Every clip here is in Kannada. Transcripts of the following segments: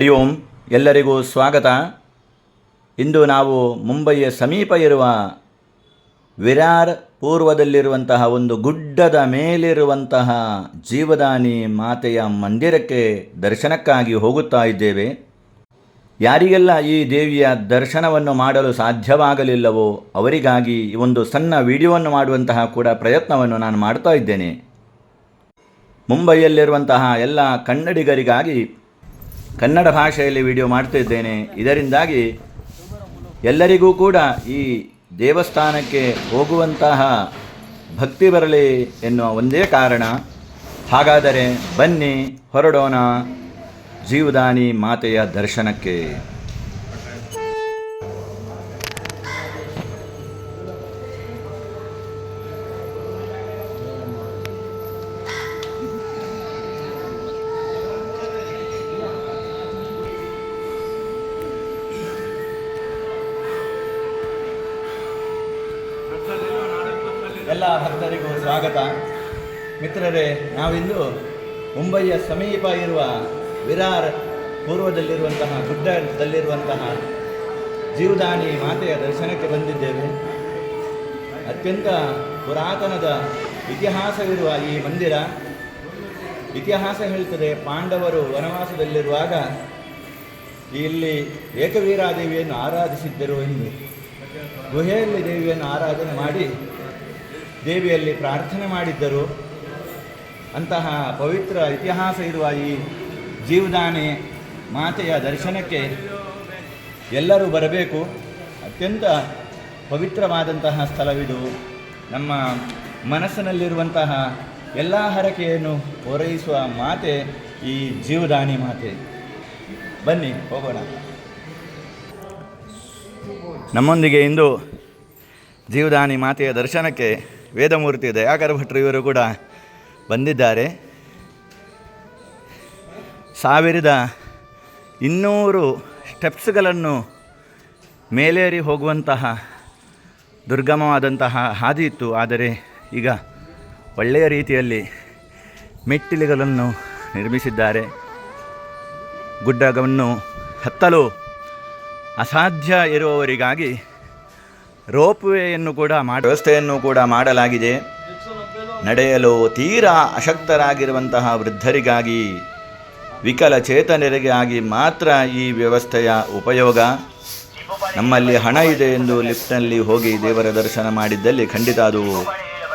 ಹರಿ ಓಂ ಎಲ್ಲರಿಗೂ ಸ್ವಾಗತ. ಇಂದು ನಾವು ಮುಂಬಯಿಯ ಸಮೀಪ ಇರುವ ವಿರಾರ್ ಪೂರ್ವದಲ್ಲಿರುವಂತಹ ಒಂದು ಗುಡ್ಡದ ಮೇಲಿರುವಂತಹ ಜೀವದಾನಿ ಮಾತೆಯ ಮಂದಿರಕ್ಕೆ ದರ್ಶನಕ್ಕಾಗಿ ಹೋಗುತ್ತಾ ಇದ್ದೇವೆ. ಯಾರಿಗೆಲ್ಲ ಈ ದೇವಿಯ ದರ್ಶನವನ್ನು ಮಾಡಲು ಸಾಧ್ಯವಾಗಲಿಲ್ಲವೋ ಅವರಿಗಾಗಿ ಈ ಒಂದು ಸಣ್ಣ ವಿಡಿಯೋವನ್ನು ಮಾಡುವಂತಹ ಕೂಡ ಪ್ರಯತ್ನವನ್ನು ನಾನು ಮಾಡ್ತಾ ಇದ್ದೇನೆ. ಮುಂಬೈಯಲ್ಲಿರುವಂತಹ ಎಲ್ಲ ಕನ್ನಡಿಗರಿಗಾಗಿ ಕನ್ನಡ ಭಾಷೆಯಲ್ಲಿ ವಿಡಿಯೋ ಮಾಡ್ತಿದ್ದೇನೆ. ಇದರಿಂದಾಗಿ ಎಲ್ಲರಿಗೂ ಕೂಡ ಈ ದೇವಸ್ಥಾನಕ್ಕೆ ಹೋಗುವಂತಹ ಭಕ್ತಿ ಬರಲಿ ಎನ್ನುವ ಒಂದೇ ಕಾರಣ. ಹಾಗಾದರೆ ಬನ್ನಿ ಹೊರಡೋಣ ಜೀವದಾನಿ ಮಾತೆಯ ದರ್ಶನಕ್ಕೆ. ಎಲ್ಲ ಭಕ್ತರಿಗೂ ಸ್ವಾಗತ. ಮಿತ್ರರೇ, ನಾವಿಂದು ಮುಂಬಯಿಯ ಸಮೀಪ ಇರುವ ವಿರಾರ್ ಪೂರ್ವದಲ್ಲಿರುವಂತಹ, ಗುಡ್ಡದಲ್ಲಿರುವಂತಹ ಜೀವದಾನಿ ಮಾತೆಯ ದರ್ಶನಕ್ಕೆ ಬಂದಿದ್ದೇವೆ. ಅತ್ಯಂತ ಪುರಾತನದ ಇತಿಹಾಸವಿರುವ ಈ ಮಂದಿರ. ಇತಿಹಾಸ ಹೇಳ್ತದೆ, ಪಾಂಡವರು ವನವಾಸದಲ್ಲಿರುವಾಗ ಇಲ್ಲಿ ಏಕವೀರಾದೇವಿಯನ್ನು ಆರಾಧಿಸಿದ್ದರು ಎಂದು. ಗುಹೆಯಲ್ಲಿ ದೇವಿಯನ್ನು ಆರಾಧನೆ ಮಾಡಿ ದೇವಿಯಲ್ಲಿ ಪ್ರಾರ್ಥನೆ ಮಾಡಿದ್ದರು. ಅಂತಹ ಪವಿತ್ರ ಇತಿಹಾಸ ಇರುವ ಈ ಜೀವದಾನಿ ಮಾತೆಯ ದರ್ಶನಕ್ಕೆ ಎಲ್ಲರೂ ಬರಬೇಕು. ಅತ್ಯಂತ ಪವಿತ್ರವಾದಂತಹ ಸ್ಥಳವಿದು. ನಮ್ಮ ಮನಸ್ಸಿನಲ್ಲಿರುವಂತಹ ಎಲ್ಲ ಹರಕೆಯನ್ನು ಪೂರೈಸುವ ಮಾತೆ ಈ ಜೀವದಾನಿ ಮಾತೆ. ಬನ್ನಿ, ಹೋಗೋಣ. ನಮ್ಮೊಂದಿಗೆ ಇಂದು ಜೀವದಾನಿ ಮಾತೆಯ ದರ್ಶನಕ್ಕೆ ವೇದಮೂರ್ತಿ ದಯಾಕರ ಭಟ್ರು ಇವರು ಕೂಡ ಬಂದಿದ್ದಾರೆ. ಸಾವಿರದ ಇನ್ನೂರು ಸ್ಟೆಪ್ಸ್ಗಳನ್ನು ಮೇಲೇರಿ ಹೋಗುವಂತಹ ದುರ್ಗಮವಾದಂತಹ ಹಾದಿ ಇತ್ತು. ಆದರೆ ಈಗ ಒಳ್ಳೆಯ ರೀತಿಯಲ್ಲಿ ಮೆಟ್ಟಿಲುಗಳನ್ನು ನಿರ್ಮಿಸಿದ್ದಾರೆ. ಗುಡ್ಡವನ್ನು ಹತ್ತಲು ಅಸಾಧ್ಯ ಇರುವವರಿಗಾಗಿ ರೋಪ್ವೇಯನ್ನು ಕೂಡ ಮಾಡಿ ವ್ಯವಸ್ಥೆಯನ್ನು ಕೂಡ ಮಾಡಲಾಗಿದೆ. ನಡೆಯಲು ತೀರಾ ಅಶಕ್ತರಾಗಿರುವಂತಹ ವೃದ್ಧರಿಗಾಗಿ, ವಿಕಲಚೇತನರಿಗಾಗಿ ಮಾತ್ರ ಈ ವ್ಯವಸ್ಥೆಯ ಉಪಯೋಗ. ನಮ್ಮಲ್ಲಿ ಹಣ ಇದೆ ಎಂದು ಲಿಫ್ಟ್ನಲ್ಲಿ ಹೋಗಿ ದೇವರ ದರ್ಶನ ಮಾಡಿದ್ದಲ್ಲಿ ಖಂಡಿತ ಅದು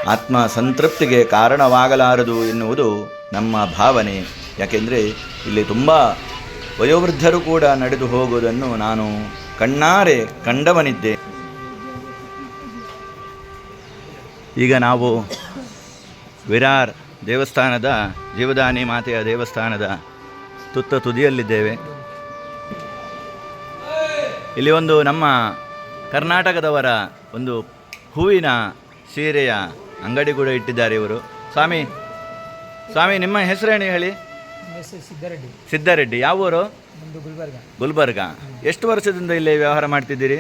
ಆತ್ಮ ಸಂತೃಪ್ತಿಗೆ ಕಾರಣವಾಗಲಾರದು ಎನ್ನುವುದು ನಮ್ಮ ಭಾವನೆ. ಯಾಕೆಂದರೆ ಇಲ್ಲಿ ತುಂಬ ವಯೋವೃದ್ಧರು ಕೂಡ ನಡೆದು ಹೋಗುವುದನ್ನು ನಾನು ಕಣ್ಣಾರೆ ಕಂಡವನಿದ್ದೆ. ಈಗ ನಾವು ವಿರಾರ್ ದೇವಸ್ಥಾನದ ಜೀವದಾನಿ ಮಾತೆಯ ದೇವಸ್ಥಾನದ ತುತ್ತ ತುದಿಯಲ್ಲಿದ್ದೇವೆ. ಇಲ್ಲಿ ಒಂದು ನಮ್ಮ ಕರ್ನಾಟಕದವರ ಒಂದು ಹೂವಿನ ಸೀರೆಯ ಅಂಗಡಿ ಕೂಡ ಇಟ್ಟಿದ್ದಾರೆ ಇವರು. ಸ್ವಾಮಿ ಸ್ವಾಮಿ ನಿಮ್ಮ ಹೆಸರೇನು ಹೇಳಿ? ಹೆಸರು ಸಿದ್ಧಾರೆಡ್ಡಿ ಸಿದ್ದಾರೆಡ್ಡಿ. ಯಾವ ಊರು ಗುಲ್ಬರ್ಗ. ಗುಲ್ಬರ್ಗ. ಎಷ್ಟು ವರ್ಷದಿಂದ ಇಲ್ಲಿ ವ್ಯವಹಾರ ಮಾಡ್ತಿದ್ದೀರಿ?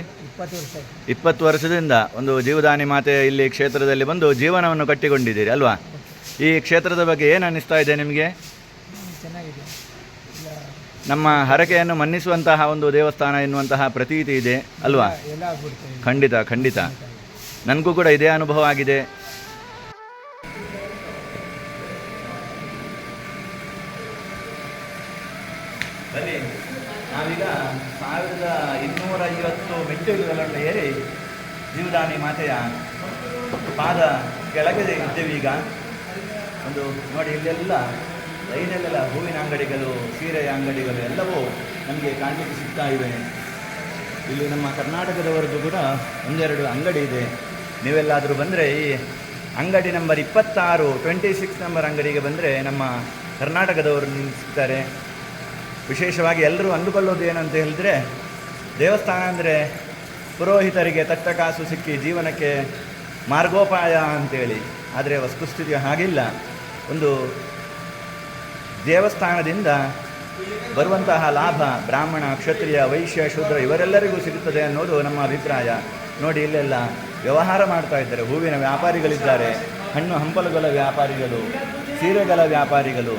ಇಪ್ಪತ್ತು ವರ್ಷದಿಂದ ಒಂದು ಜೀವದಾನಿ ಮಾತೆ ಇಲ್ಲಿ ಕ್ಷೇತ್ರದಲ್ಲಿ ಬಂದು ಜೀವನವನ್ನು ಕಟ್ಟಿಕೊಂಡಿದ್ದೀರಿ ಅಲ್ವಾ? ಈ ಕ್ಷೇತ್ರದ ಬಗ್ಗೆ ಏನು ಅನ್ನಿಸ್ತಾ ಇದೆ ನಿಮಗೆ? ಚೆನ್ನಾಗಿದೆ. ನಮ್ಮ ಹರಕೆಯನ್ನು ಮನ್ನಿಸುವಂತಹ ಒಂದು ದೇವಸ್ಥಾನ ಎನ್ನುವಂತಹ ಪ್ರತೀತಿ ಇದೆ ಅಲ್ವಾ? ಖಂಡಿತ. ಖಂಡಿತ. ನನಗೂ ಕೂಡ ಇದೇ ಅನುಭವ ಆಗಿದೆ. ಜೀವದಾನಿ ಮಾತೆಯ ಪಾದ ಕೆಳಗೆ ಇದ್ದೇವೆ ಈಗ. ಒಂದು ನೋಡಿ, ಇಲ್ಲೆಲ್ಲ ಲೈನಲ್ಲೆಲ್ಲ ಹೂವಿನ ಅಂಗಡಿಗಳು, ಸೀರೆಯ ಅಂಗಡಿಗಳು ಎಲ್ಲವೂ ನಮಗೆ ಕಾಣಲಿಕ್ಕೆ ಸಿಗ್ತಾ ಇವೆ ಇಲ್ಲಿ ನಮ್ಮ ಕರ್ನಾಟಕದವರದ್ದು ಕೂಡ ಒಂದೆರಡು ಅಂಗಡಿ ಇದೆ. ನೀವೆಲ್ಲಾದರೂ ಬಂದರೆ ಈ ಅಂಗಡಿ ನಂಬರ್ ಇಪ್ಪತ್ತಾರು, ಟ್ವೆಂಟಿ ಸಿಕ್ಸ್ ನಂಬರ್ ಅಂಗಡಿಗೆ ಬಂದರೆ ನಮ್ಮ ಕರ್ನಾಟಕದವರು ನಿಲ್ಲಿಸ್ತಾರೆ ವಿಶೇಷವಾಗಿ ಎಲ್ಲರೂ ಅಂದುಕೊಳ್ಳೋದು ಏನಂತ ಹೇಳಿದ್ರೆ, ದೇವಸ್ಥಾನ ಅಂದರೆ ಪುರೋಹಿತರಿಗೆ ತಟ್ಟ ಕಾಸು ಸಿಕ್ಕಿ ಜೀವನಕ್ಕೆ ಮಾರ್ಗೋಪಾಯ ಅಂತೇಳಿ. ಆದರೆ ವಸ್ತುಸ್ಥಿತಿ ಹಾಗಿಲ್ಲ. ಒಂದು ದೇವಸ್ಥಾನದಿಂದ ಬರುವಂತಹ ಲಾಭ, ಬ್ರಾಹ್ಮಣ, ಕ್ಷತ್ರಿಯ, ವೈಶ್ಯ, ಶೂದ್ರ ಇವರೆಲ್ಲರಿಗೂ ಸಿಗುತ್ತದೆ ಅನ್ನೋದು ನಮ್ಮ ಅಭಿಪ್ರಾಯ. ನೋಡಿ, ಇಲ್ಲೆಲ್ಲ ವ್ಯವಹಾರ ಮಾಡ್ತಾ ಇದ್ದಾರೆ. ಹೂವಿನ ವ್ಯಾಪಾರಿಗಳಿದ್ದಾರೆ. ಹಣ್ಣು ಹಂಪಲುಗಳ ವ್ಯಾಪಾರಿಗಳು, ಸೀರೆಗಳ ವ್ಯಾಪಾರಿಗಳು,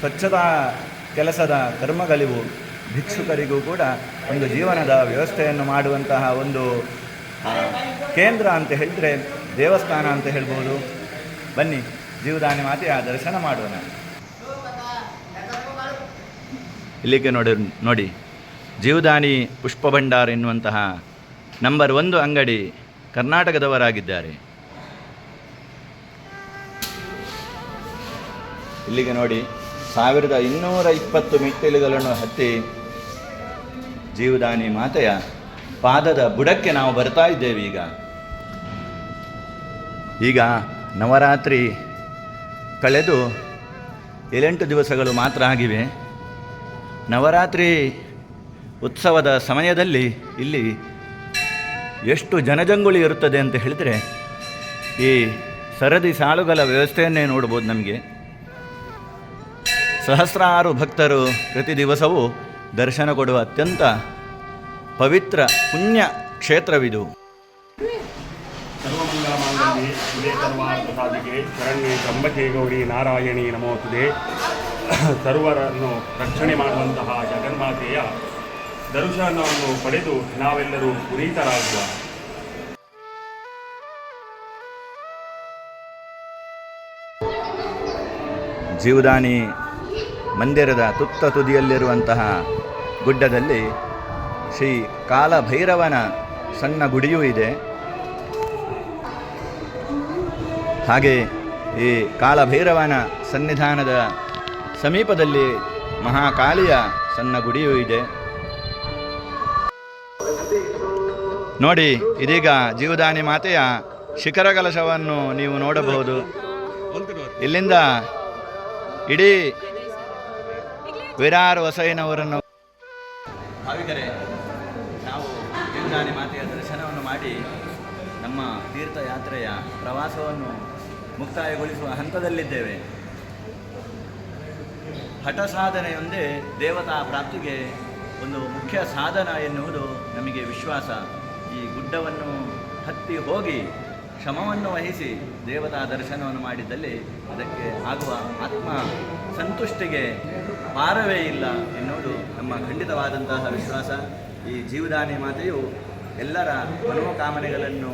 ಸ್ವಚ್ಛತಾ ಕೆಲಸದ ಕರ್ಮಗಳಿವು. ಭಿಕ್ಷುಕರಿಗೂ ಕೂಡ ಒಂದು ಜೀವನದ ವ್ಯವಸ್ಥೆಯನ್ನು ಮಾಡುವಂತಹ ಒಂದು ಕೇಂದ್ರ ಅಂತ ಹೇಳಿದ್ರೆ ದೇವಸ್ಥಾನ ಅಂತ ಹೇಳ್ಬೋದು. ಬನ್ನಿ ಜೀವದಾನಿ ಮಾತೆಯ ದರ್ಶನ ಮಾಡೋಣ. ಇಲ್ಲಿಗೆ ನೋಡಿ ನೋಡಿ ಜೀವದಾನಿ ಪುಷ್ಪ ಭಂಡಾರ ಎನ್ನುವಂತಹ ನಂಬರ್ ಒಂದು ಅಂಗಡಿ ಕರ್ನಾಟಕದವರಾಗಿದ್ದಾರೆ. ಇಲ್ಲಿಗೆ ನೋಡಿ, ಸಾವಿರದ ಇನ್ನೂರ ಇಪ್ಪತ್ತು ಮೆಟ್ಟಿಲುಗಳನ್ನು ಹತ್ತಿ ಜೀವದಾನಿ ಮಾತೆಯ ಪಾದದ ಬುಡಕ್ಕೆ ನಾವು ಬರ್ತಾ ಇದ್ದೇವೆ ಈಗ. ಈಗ ನವರಾತ್ರಿ ಕಳೆದು ಏಳೆಂಟು ದಿವಸಗಳು ಮಾತ್ರ ಆಗಿವೆ. ನವರಾತ್ರಿ ಉತ್ಸವದ ಸಮಯದಲ್ಲಿ ಇಲ್ಲಿ ಎಷ್ಟು ಜನಜಂಗುಳಿ ಇರುತ್ತದೆ ಅಂತ ಹೇಳಿದರೆ ಈ ಸರದಿ ಸಾಲುಗಳ ವ್ಯವಸ್ಥೆಯನ್ನೇ ನೋಡ್ಬೋದು ನಮಗೆ. ಸಹಸ್ರಾರು ಭಕ್ತರು ಪ್ರತಿ ದಿವಸವೂ ದರ್ಶನ ಕೊಡುವ ಅತ್ಯಂತ ಪವಿತ್ರ ಪುಣ್ಯ ಕ್ಷೇತ್ರವಿದು. ಸರ್ವಮಂಗಲಮಾಂಗಲ್ಯೆ ಶರಣ್ಯೆ ಗೌರಿ ನಾರಾಯಣಿ ನಮೋತುದೆ ಸರ್ವರನ್ನು ರಕ್ಷಣೆ ಮಾಡುವಂತಹ ಜಗನ್ಮಾತೆಯ ದರ್ಶನವನ್ನು ಪಡೆದು ನಾವೆಲ್ಲರೂ ಪುನೀತರಾಗುವ. ಜೀವದಾನಿ ಮಂದಿರದ ತುತ್ತ ತುದಿಯಲ್ಲಿರುವಂತಹ ಗುಡ್ಡದಲ್ಲಿ ಶ್ರೀ ಕಾಲಭೈರವನ ಸಣ್ಣ ಗುಡಿಯೂ ಇದೆ. ಹಾಗೆ ಈ ಕಾಲಭೈರವನ ಸನ್ನಿಧಾನದ ಸಮೀಪದಲ್ಲಿ ಮಹಾಕಾಳಿಯ ಸಣ್ಣ ಗುಡಿಯೂ ಇದೆ. ನೋಡಿ, ಇದೀಗ ಜೀವದಾನಿ ಮಾತೆಯ ಶಿಖರ ಕಲಶವನ್ನು ನೀವು ನೋಡಬಹುದು. ಇಲ್ಲಿಂದ ಇಡೀ ವಿರಾರ್ ವಸೈನವರನ್ನು ಜೀವದಾನಿ ಮಾತೆಯ ದರ್ಶನವನ್ನು ಮಾಡಿ ನಮ್ಮ ತೀರ್ಥಯಾತ್ರೆಯ ಪ್ರವಾಸವನ್ನು ಮುಕ್ತಾಯಗೊಳಿಸುವ ಹಂತದಲ್ಲಿದ್ದೇವೆ. ಹಠ ಸಾಧನೆಯೊಂದೇ ದೇವತಾ ಪ್ರಾಪ್ತಿಗೆ ಒಂದು ಮುಖ್ಯ ಸಾಧನ ಎನ್ನುವುದು ನಮಗೆ ವಿಶ್ವಾಸ. ಈ ಗುಡ್ಡವನ್ನು ಹತ್ತಿ ಹೋಗಿ ಶ್ರಮವನ್ನು ವಹಿಸಿ ದೇವತಾ ದರ್ಶನವನ್ನು ಮಾಡಿದ್ದಲ್ಲಿ ಅದಕ್ಕೆ ಆಗುವ ಆತ್ಮ ಸಂತುಷ್ಟಿಗೆ ಪಾರವೇ ಇಲ್ಲ ಎನ್ನುವುದು ನಮ್ಮ ಖಂಡಿತವಾದಂತಹ ವಿಶ್ವಾಸ. ಈ ಜೀವದಾನಿ ಮಾತೆಯು ಎಲ್ಲರ ಮನೋಕಾಮನೆಗಳನ್ನು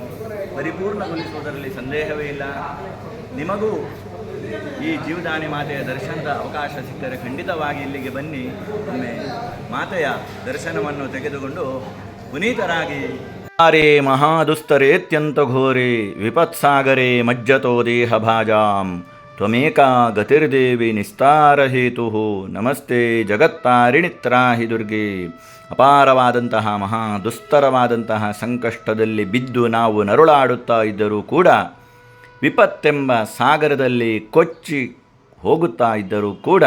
ಪರಿಪೂರ್ಣಗೊಳಿಸುವುದರಲ್ಲಿ ಸಂದೇಹವೇ ಇಲ್ಲ. ನಿಮಗೂ ಈ ಜೀವದಾನಿ ಮಾತೆಯ ದರ್ಶನದ ಅವಕಾಶ ಸಿಕ್ಕರೆ ಖಂಡಿತವಾಗಿ ಇಲ್ಲಿಗೆ ಬನ್ನಿ. ಒಮ್ಮೆ ಮಾತೆಯ ದರ್ಶನವನ್ನು ತೆಗೆದುಕೊಂಡು ಪುನೀತರಾಗಿ ಾರೇ ಮಹಾದುಸ್ತರೇತ್ಯಂತ ಘೋರೆ, ವಿಪತ್ಸಾಗರೇ ಮಜ್ಜತೋ ದೇಹ ಭಾಜಾಂ ತ್ವಮೇಕಾ ಗತಿರ್ದೇವಿ ನಿಸ್ತಾರಹೇತು. ನಮಸ್ತೆ ಜಗತ್ತಾರಿಣಿತ್ರಾಹಿ ದುರ್ಗೆ. ಅಪಾರವಾದಂತಹ ಮಹಾ ದುಸ್ತರವಾದಂತಹ ಸಂಕಷ್ಟದಲ್ಲಿ ಬಿದ್ದು ನಾವು ನರುಳಾಡುತ್ತಾ ಇದ್ದರೂ ಕೂಡ ವಿಪತ್ತೆಂಬ ಸಾಗರದಲ್ಲಿ ಕೊಚ್ಚಿ ಹೋಗುತ್ತಾ ಇದ್ದರೂ ಕೂಡ,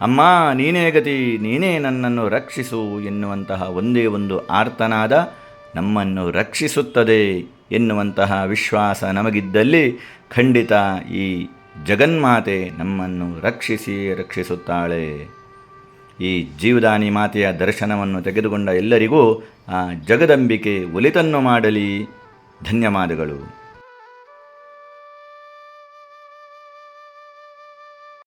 ಅಮ್ಮ, ನೀನೇ ಗತಿ, ನೀನೇ ನನ್ನನ್ನು ರಕ್ಷಿಸು ಎನ್ನುವಂತಹ ಒಂದೇ ಒಂದು ಆರ್ತನಾದ ನಮ್ಮನ್ನು ರಕ್ಷಿಸುತ್ತದೆ ಎನ್ನುವಂತಹ ವಿಶ್ವಾಸ ನಮಗಿದ್ದಲ್ಲಿ ಖಂಡಿತ ಈ ಜಗನ್ಮಾತೆ ನಮ್ಮನ್ನು ರಕ್ಷಿಸಿ ರಕ್ಷಿಸುತ್ತಾಳೆ. ಈ ಜೀವದಾನಿ ಮಾತೆಯ ದರ್ಶನವನ್ನು ತೆಗೆದುಕೊಂಡ ಎಲ್ಲರಿಗೂ ಆ ಜಗದಂಬಿಕೆ ಒಲಿತನ್ನು ಮಾಡಲಿ. ಧನ್ಯವಾದಗಳು.